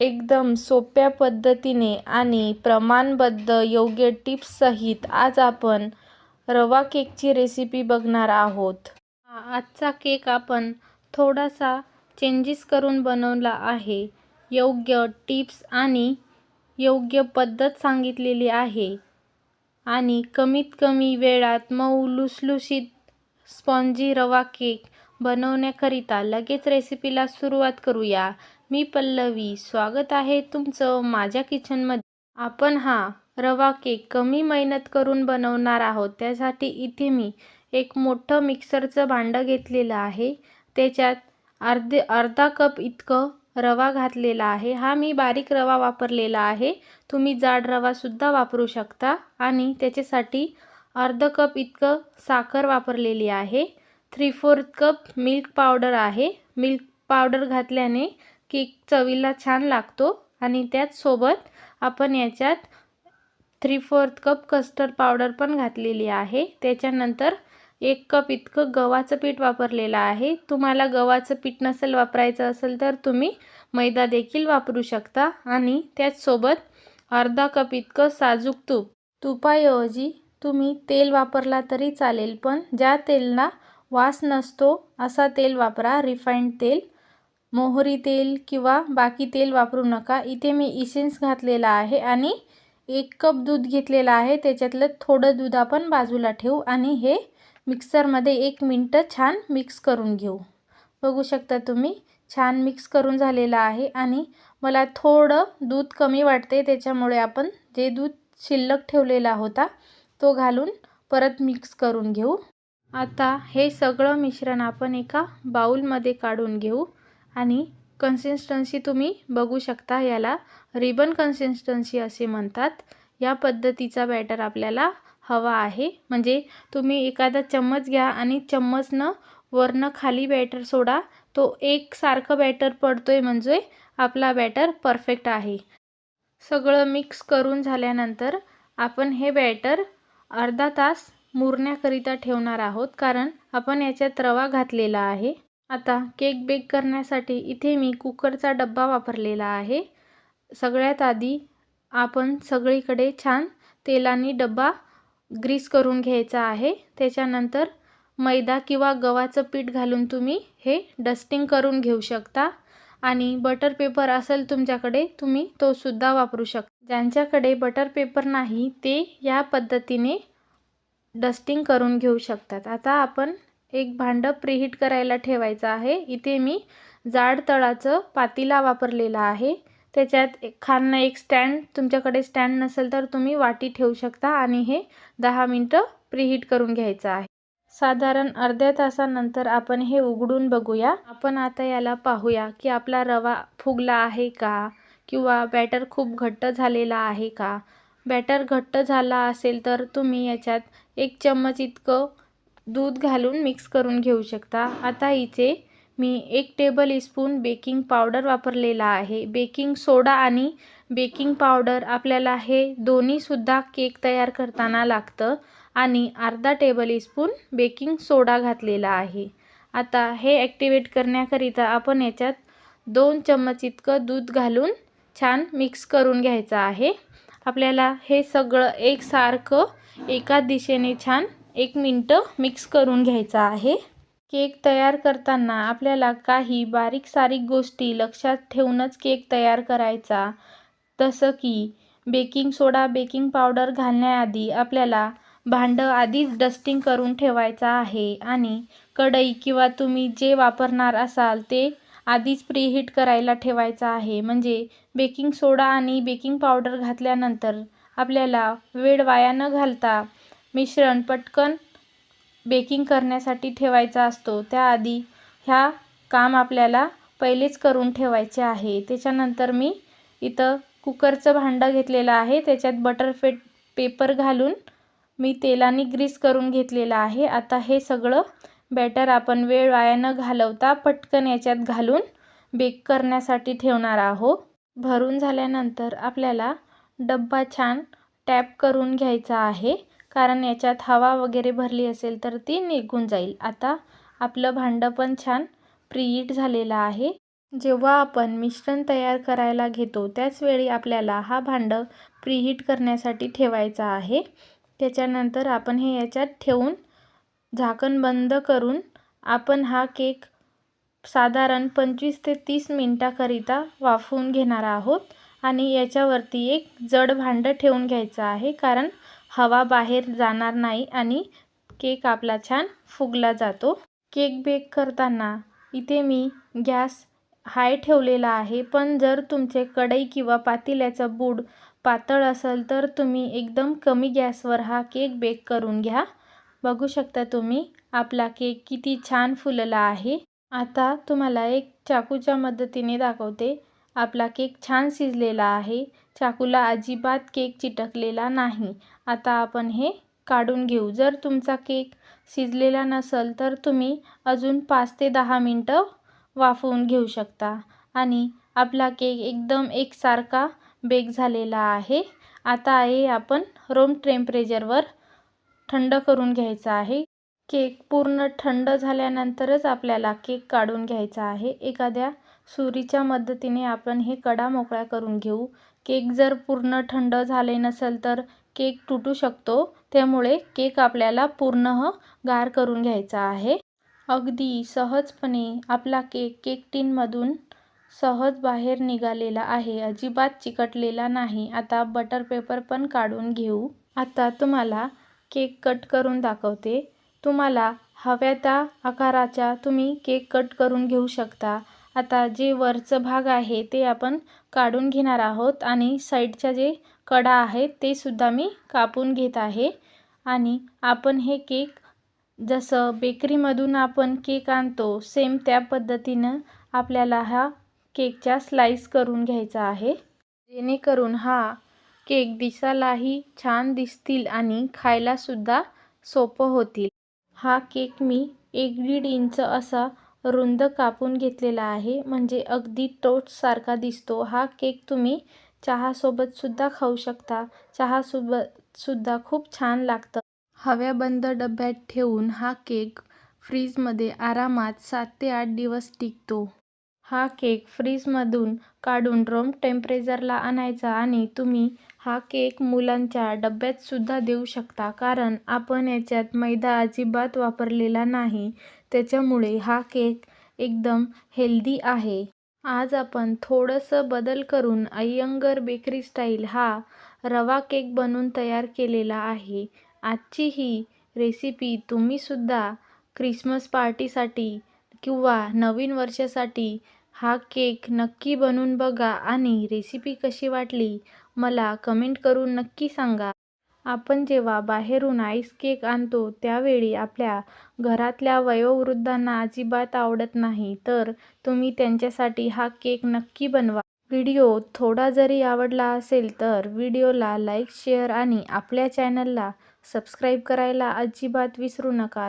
एकदम सोप्या पद्धतीने आणि प्रमाणबद्ध योग्य टिप्ससहित आज आपण रवा केकची रेसिपी बघणार आहोत. आजचा केक आपण थोडासा चेंजेस करून बनवला आहे. योग्य टिप्स आणि योग्य पद्धत सांगितलेली आहे. आणि कमीत कमी वेळात मऊ लुसलुशीत स्पॉन्जी रवा केक बनवण्याकरिता लगेच रेसिपीला सुरुवात करूया. मी पल्लवी स्वागत आहे तुमचं माझ्या किचनमध्ये. आपण हा रवा केक कमी मेहनत करून बनवणार आहोत त्यासाठी इथे मी एक मोठं मिक्सरचं भांडं घेतलेलं आहे. त्याच्यात अर्धे अर्धा कप इतकं रवा घातलेला आहे. हा मी बारीक रवा वापरलेला आहे. तुम्ही जाड रवासुद्धा वापरू शकता आणि त्याच्यासाठी अर्ध कप इतकं साखर वापरलेली आहे. Three fourth cup milk powder आहे. मिल्क पावडर घातल्याने केक चवीला छान लागतो आणि त्याचसोबत आपण याच्यात three fourth cup custard powder पण घातलेली आहे. त्याच्यानंतर एक कप इतकं गव्हाचं पीठ वापरलेलं आहे. तुम्हाला गव्हाचं पीठ नसेल वापरायचं असेल तर तुम्ही मैदा देखील वापरू शकता. आणि त्याचसोबत अर्धा कप इतकं साजूक तूप. तुपाऐवजी तुम्ही तेल वापरला तरी चालेल पण ज्या तेलना वास नसतो असा तेल वापरा रिफाईंड तेल. मोहरी तेल किंवा बाकी तेल वापरू नका. इथे मी इसेन्स घातलेला आहे आणि एक कप दूध घेतलेलं आहे. त्याच्यातलं थोडं दूध आपण बाजूला ठेवू आणि हे मिक्सरमध्ये एक मिनटं छान मिक्स करून घेऊ. बघू शकता तुम्ही छान मिक्स करून झालेलं आहे आणि मला थोडं दूध कमी वाटते. त्याच्यामुळे आपण जे दूध शिल्लक ठेवलेला होता तो घालून परत मिक्स करून घेऊ. आता हे सगळं मिश्रण आपण एका बाऊलमध्ये काढून घेऊ. आणि कन्सिस्टन्सी तुम्ही बघू शकता याला रिबन कन्सिस्टन्सी असे म्हणतात. या पद्धतीचा बॅटर आपल्याला हवा आहे. म्हणजे तुम्ही एखादा चम्मच घ्या आणि चम्मचनं वरनं खाली बॅटर सोडा. तो एकसारखं बॅटर पडतो आहे म्हणजे आपला बॅटर परफेक्ट आहे. सगळं मिक्स करून झाल्यानंतर आपण हे बॅटर अर्धा तास मुरण्याकरिता ठेवणार आहोत. कारण आपण याच्यात रवा घातलेला आहे. आता केक बेक करण्यासाठी इथे मी कुकरचा डब्बा वापरलेला आहे. सगळ्यात आधी आपण सगळीकडे छान तेलाने डब्बा ग्रीस करून घ्यायचा आहे. त्याच्यानंतर मैदा किंवा गव्हाचं पीठ घालून तुम्ही हे डस्टिंग करून घेऊ शकता. आणि बटर पेपर असेल तुमच्याकडे तुम्ही तो सुद्धा वापरू शकता. ज्यांच्याकडे बटर पेपर नाही ते या पद्धतीने डस्टिंग करून घेऊ शकतात. आता आपण एक भांडं प्रिहीट करायला ठेवायचं आहे. इथे मी जाड तळाचं पातीला वापरलेला आहे. त्याच्यात एक खालनं एक स्टँड तुमच्याकडे स्टँड नसेल तर तुम्ही वाटी ठेवू शकता आणि हे दहा मिनटं प्रिहीट करून घ्यायचं आहे. साधारण अर्ध्या तासानंतर आपण हे उघडून बघूया. आपण आता याला पाहूया की आपला रवा फुगला आहे का? किंवा बॅटर खूप घट्ट झालेला आहे का? बॅटर घट्ट झाला असेल तर तुम्ही याच्यात एक चम्मच इतकं दूध घालून मिक्स करून घेऊ शकता. आता इथे मी एक टेबल स्पून बेकिंग पावडर वापरलेला आहे. बेकिंग सोडा आणि बेकिंग पावडर आपल्याला हे दोन्हीसुद्धा केक तयार करताना लागतं. आणि अर्धा टेबल स्पून बेकिंग सोडा घातलेला आहे. आता हे ॲक्टिवेट करण्याकरिता आपण याच्यात दोन चम्मच इतकं दूध घालून छान मिक्स करून घ्यायचं आहे. आपल्याला हे सगळं एकसारखं एका दिशेने छान एक मिनटं मिक्स करून घ्यायचं आहे. केक तयार करताना आपल्याला काही बारीक सारीक गोष्टी लक्षात ठेवूनच केक तयार करायचा. तसं की बेकिंग सोडा बेकिंग पावडर घालण्याआधी आपल्याला भांडं आधीच डस्टिंग करून ठेवायचं आहे आणि कढई किंवा तुम्ही जे वापरणार असाल ते आधीच प्रीहीट करायला ठेवायचं आहे. म्हणजे बेकिंग सोडा आणि बेकिंग पावडर घातल्यानंतर आपल्याला वेळ वाया न घालता मिश्रण पटकन बेकिंग करण्यासाठी ठेवायचा असतो. त्याआधी ह्या काम आपल्याला पहिलेच करून ठेवायचे आहे. त्याच्यानंतर मी इथं कुकरचं भांडं घेतलेलं आहे. त्याच्यात बटर फेट पेपर घालून मी तेलाने ग्रीस करून घेतलेलं आहे. आता हे सगळं बॅटर आपण वेळ वाया न घालवता पटकन याच्यात घालून बेक करण्यासाठी ठेवणार आहोत. भरून झाल्यानंतर आपल्याला डब्बा छान टॅप करून घ्यायचा आहे. कारण याच्यात हवा वगैरे भरली असेल तर ती निघून जाईल. आता आपलं भांडं पण छान प्रीहीट झालेलं आहे. जेव्हा आपण मिश्रण तयार करायला घेतो त्याचवेळी आपल्याला हा भांडं प्रीहीट करण्यासाठी ठेवायचा आहे. त्याच्यानंतर आपण हे याच्यात ठेवून झाकण बंद करून आपण हा केक साधारण पंचवीस ते तीस मिनटाकरिता वाफवून घेणार आहोत. आणि याच्यावरती एक जड भांडं ठेवून घ्यायचं आहे कारण हवा बाहेर जाणार नाही आणि केक आपला छान फुगला जातो. केक बेक करताना इथे मी गॅस हाय ठेवलेला आहे पण जर तुमचे कढई किंवा पातेल्याचं बूड पातळ असेल तर तुम्ही एकदम कमी गॅसवर हा केक बेक करून घ्या. बघू शकता तुम्ही आपला केक किती छान फुलला आहे. आता तुम्हाला एक चाकूच्या मदतीने दाखवते. आपला केक छान शिजलेला आहे. चाकूला अजिबात केक चिटकलेला नाही. आता आपण हे काढून घेऊ. जर तुमचा केक शिजलेला नसेल तर तुम्ही अजून पाच ते दहा मिनटं वाफवून घेऊ शकता. आणि आपला केक एकदम एकसारखा बेक झालेला आहे. आता आहे आपण रोम टेम्परेचरवर थंड करून घ्यायचा आहे. केक पूर्ण थंड झाल्यानंतरच आपल्याला केक काढून घ्यायचा आहे. एखाद्या सुरीच्या मदतीने आपण हे कडा मोकळ्या करून घेऊ. केक जर पूर्ण थंड झाले नसेल तर केक तुटू शकतो. त्यामुळे केक आपल्याला पूर्ण गार करून घ्यायचा आहे. अगदी सहजपणे आपला केक केक टीनमधून सहज बाहेर निघालेला आहे. अजिबात चिकटलेला नाही. आता बटर पेपर पण काढून घेऊ. आता तुम्हाला केक कट करून दाखवते. तुम्हाला हव्या त्या आकाराचा तुम्ही केक कट करून घेऊ शकता. आता जे वरचं भाग आहे ते आपण काढून घेणार आहोत आणि साईडच्या जे कडा आहेत ते सुद्धा मी कापून घेत आहे. आणि आपण हे केक जसं बेकरीमधून आपण केक आणतो सेम त्या पद्धतीनं आपल्याला हा केकच्या स्लाईस करून घ्यायचा आहे. जेणेकरून हा केक दिसायलाही छान दिसतील आणि खायलासुद्धा सोपं होतील. हा केक मी एक दीड इंच असा रुंद कापून घेतलेला आहे. म्हणजे अगदी टोस्टसारखा दिसतो. हा केक तुम्ही चहासोबतसुद्धा खाऊ शकता. चहासोबतसुद्धा खूप छान लागतं. हव्या बंद डब्यात ठेवून हा केक फ्रीजमध्ये आरामात सात ते आठ दिवस टिकतो. हा केक फ्रीजमधून काढून रूम टेम्परेचरला आणायचा आणि तुम्ही हा केक मुलांच्या डब्यातसुद्धा देऊ शकता. कारण आपण याच्यात मैदा अजिबात वापरलेला नाही. त्याच्यामुळे हा केक एकदम हेल्दी आहे. आज आपण थोडंसं बदल करून अय्यंगर बेकरी स्टाईल हा रवा केक बनवून तयार केलेला आहे. आजची ही रेसिपी तुम्हीसुद्धा क्रिसमस पार्टीसाठी किंवा नवीन वर्षासाठी हा केक नक्की बनवून बघा आणि रेसिपी कशी वाटली मला कमेंट करून नक्की सांगा. आपण जेव्हा बाहेरून आईस केक आणतो त्यावेळी आपल्या घरातल्या वयोवृद्धांना अजिबात आवडत नाही. तर तुम्ही त्यांच्यासाठी हा केक नक्की बनवा. व्हिडिओ थोडा जरी आवडला असेल तर व्हिडिओला लाईक शेअर आणि आपल्या चॅनलला सबस्क्राईब करायला अजिबात विसरू नका.